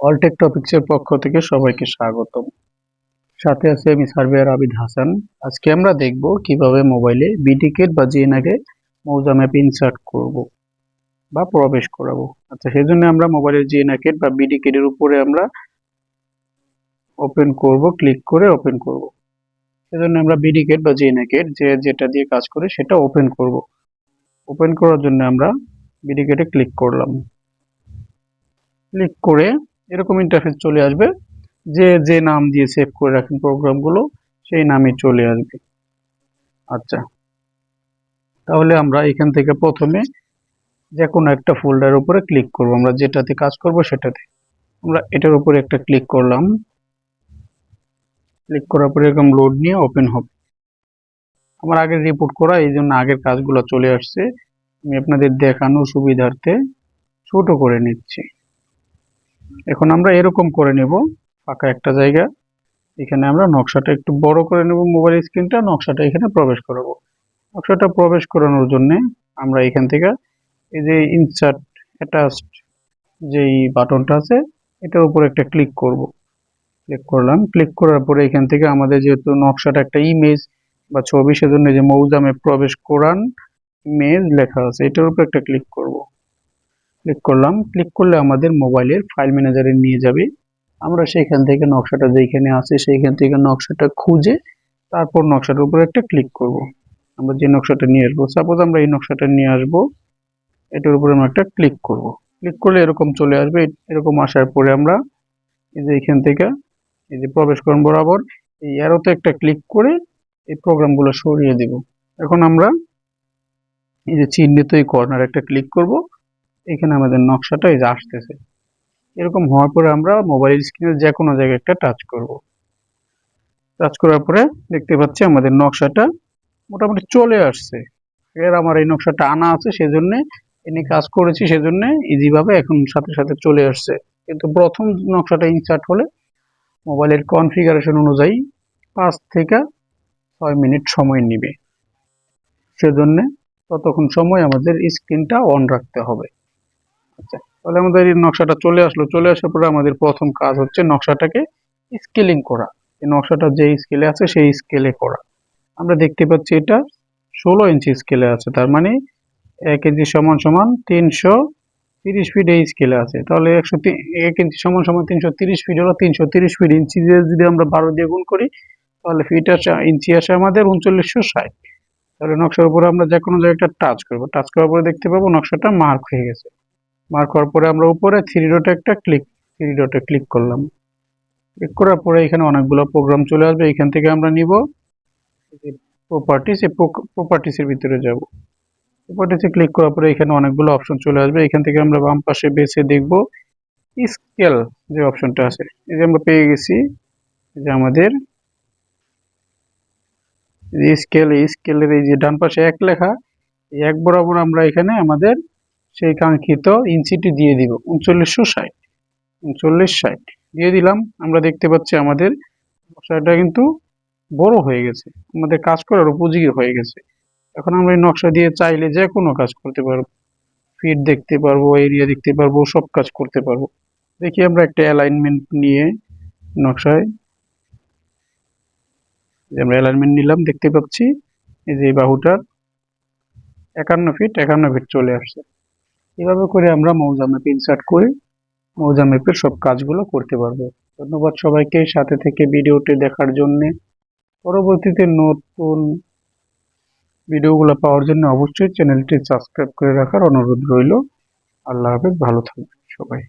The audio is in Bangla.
অলটেক টপিক্সের পক্ষ থেকে সবাইকে স্বাগতম। সাথে আছে আমি সার্ভেয়ার আবিদ হাসান। আজকে আমরা দেখব কীভাবে মোবাইলে বিটিকেট বা জিএনআকে মৌজা ম্যাপ ইনসার্ট করব বা প্রবেশ করাবো। আচ্ছা সেই জন্য আমরা মোবাইলের জিএনআকেট বা বিটিকেটের উপরে আমরা ওপেন করব ক্লিক করে ওপেন করব। সেজন্য আমরা বিডিকেট বা জিএনআকেট যে যেটা দিয়ে কাজ করে সেটা ওপেন করব। ওপেন করার জন্য আমরা বিডিকেটে ক্লিক করলাম। ক্লিক করে এরকম ইন্টারফেস চলে আসবে। যে যে নাম দিয়ে সেভ করে রাখেন প্রোগ্রামগুলো সেই নামই চলে আসবে। আচ্ছা। তাহলে আমরা এখান থেকে প্রথমে যে কোনো একটা ফোল্ডারের উপরে ক্লিক করব। আমরা যেটাতে কাজ করব সেটাতে। আমরা এটার উপরে একটা ক্লিক করলাম। ক্লিক করার পরে এরকম লোড নিয়ে ওপেন হবে। আমার আগের রিপোর্ট করা, এই জন্য আগের কাজগুলো চলে আসছে। আমি আপনাদের দেখানো সুবিধার্থে ছোট করে নিচ্ছি। এখন আমরা এরকম করে নেব। ফাঁকা একটা জায়গা। এখানে আমরা নকশাটা একটু বড় করে নেব মোবাইল স্ক্রিনটা, নকশাটা এখানে প্রবেশ করাবো। নকশাটা প্রবেশ করানোর জন্য আমরা এখান থেকে এই যে ইনসার্ট অ্যাটাচড যেই বাটনটা আছে, এটার উপর একটা ক্লিক করব। ক্লিক করলাম। ক্লিক করার পরে এখান থেকে আমাদের যেহেতু নকশাটা একটা ইমেজ বা ছবি, সেজন্য যে মৌজামে প্রবেশ করান ইমেজ লেখা আছে, এটার উপর একটা ক্লিক করব। ক্লিক করলাম। ক্লিক করলে আমাদের মোবাইলের ফাইল ম্যানেজারে নিয়ে যাবে। আমরা সেইখান থেকে নকশাটা যেখানে আছে সেইখান থেকে নকশাটা খুঁজে তারপর নকশাটার উপর একটা ক্লিক করব। আমরা যে নকশাটা নিয়ে আসব সাপোজ আমরা এই নকশাটা নিয়ে আসব, এটার উপরে আমরা একটা ক্লিক করব। ক্লিক করলে এরকম চলে আসবে, এরকম আসার পরে আমরা এই যে এখান থেকে এই যে প্রবেশ করুন বরাবর, এই অ্যারোতে একটা ক্লিক করে এই প্রোগ্রামগুলো সরিয়ে দেব। এখন আমরা এই যে চিহ্নিত এই কর্নার একটা ক্লিক করব। এখানে আমাদের নকশাটা এই যে আসতেছে। এরকম হওয়ার পরে আমরা মোবাইল স্ক্রিনের যে কোনো জায়গায় একটা টাচ করব। টাচ করার পরে দেখতে পাচ্ছি আমাদের নকশাটা মোটামুটি চলে আসছে। এর আমার এই নকশাটা আনা আছে সেজন্য, এনে কাজ করেছি সেজন্য ইজিভাবে এখন সাথে সাথে চলে আসছে। কিন্তু প্রথম নকশাটা ইনসার্ট হলে মোবাইলের কনফিগারেশন অনুযায়ী পাঁচ থেকে ছয় মিনিট সময় নেবে। সেজন্য ততক্ষণ সময় আমাদের স্ক্রিনটা অন রাখতে হবে। আচ্ছা তাহলে আমাদের এই নকশাটা চলে আসলো। চলে আসার পরে আমাদের প্রথম কাজ হচ্ছে নকশাটাকে স্কেলিং করা। এই নকশাটা যে স্কেলে আছে, সেই স্কেলে করা। আমরা দেখতে পাচ্ছি এটা ষোলো ইঞ্চি স্কেলে আছে, তার মানে এক ইঞ্চি সমান সমান তিনশো তিরিশ ফিট এই স্কেলে আছে। তাহলে একশো এক ইঞ্চি সমান সমান তিনশো তিরিশ ফিট হলো তিনশো তিরিশ ফিট ইঞ্চি যদি আমরা বারো দিয়ে গুণ করি, তাহলে ফিট আসে ইঞ্চি আসে আমাদের উনচল্লিশশো ষাট। তাহলে নকশার উপরে আমরা যে কোনো জায়গায় টাচ করব। টাচ করার পরে দেখতে পাবো নকশাটা মার্ক হয়ে গেছে। মার্ক করার পরে আমরা উপরে থ্রি ডটে একটা ক্লিক থ্রি ডটে ক্লিক করলাম। ক্লিক করার পরে এখানে অনেকগুলো প্রোগ্রাম চলে আসবে, এখান থেকে আমরা নিব প্রপার্টিস প্রপার্টিসের ভিতরে যাব। প্রপার্টিসে ক্লিক করার পরে এখানে অনেকগুলো অপশন চলে আসবে, এখান থেকে আমরা বাম পাশে বেছে দেখব স্কেল যে অপশনটা আছে। এই যে আমরা পেয়ে গেছি যে আমাদের স্কেল এই স্কেলের এই যে ডান পাশে এক লেখা, এই এক বরাবর আমরা এখানে আমাদের সেই কাঙ্ক্ষিত ইঞ্চিটি দিয়ে দিব উনচল্লিশশো ষাট। উনচল্লিশ ষাট দিয়ে দিলাম, আমরা দেখতে পাচ্ছি আমাদের নকশাটা কিন্তু বড় হয়ে গেছে, আমাদের কাজ করার উপযোগী হয়ে গেছে। এখন আমরা এই নকশা দিয়ে চাইলে যে কোনো কাজ করতে পারব, ফিট দেখতে পারব, এরিয়া দেখতে পারব, সব কাজ করতে পারব। দেখি আমরা একটা অ্যালাইনমেন্ট নিয়ে নকশায় যে আমরা অ্যালাইনমেন্ট নিলাম, দেখতে পাচ্ছি এই যে বাহুটার একান্ন ফিট একান্ন ফিট চলে আসছে। এভাবে করে আমরা মৌজা ম্যাপ ইনসার্ট করে মৌজা ম্যাপের সব কাজগুলো করতে পারব। ধন্যবাদ সবাইকে সাথে থেকে ভিডিওটি দেখার জন্য। পরবর্তীতে নতুন ভিডিওগুলো পাওয়ার জন্য অবশ্যই চ্যানেলটি সাবস্ক্রাইব করে রাখার অনুরোধ রইল। আল্লাহ হাফেজ, ভালো থাকবেন সবাই।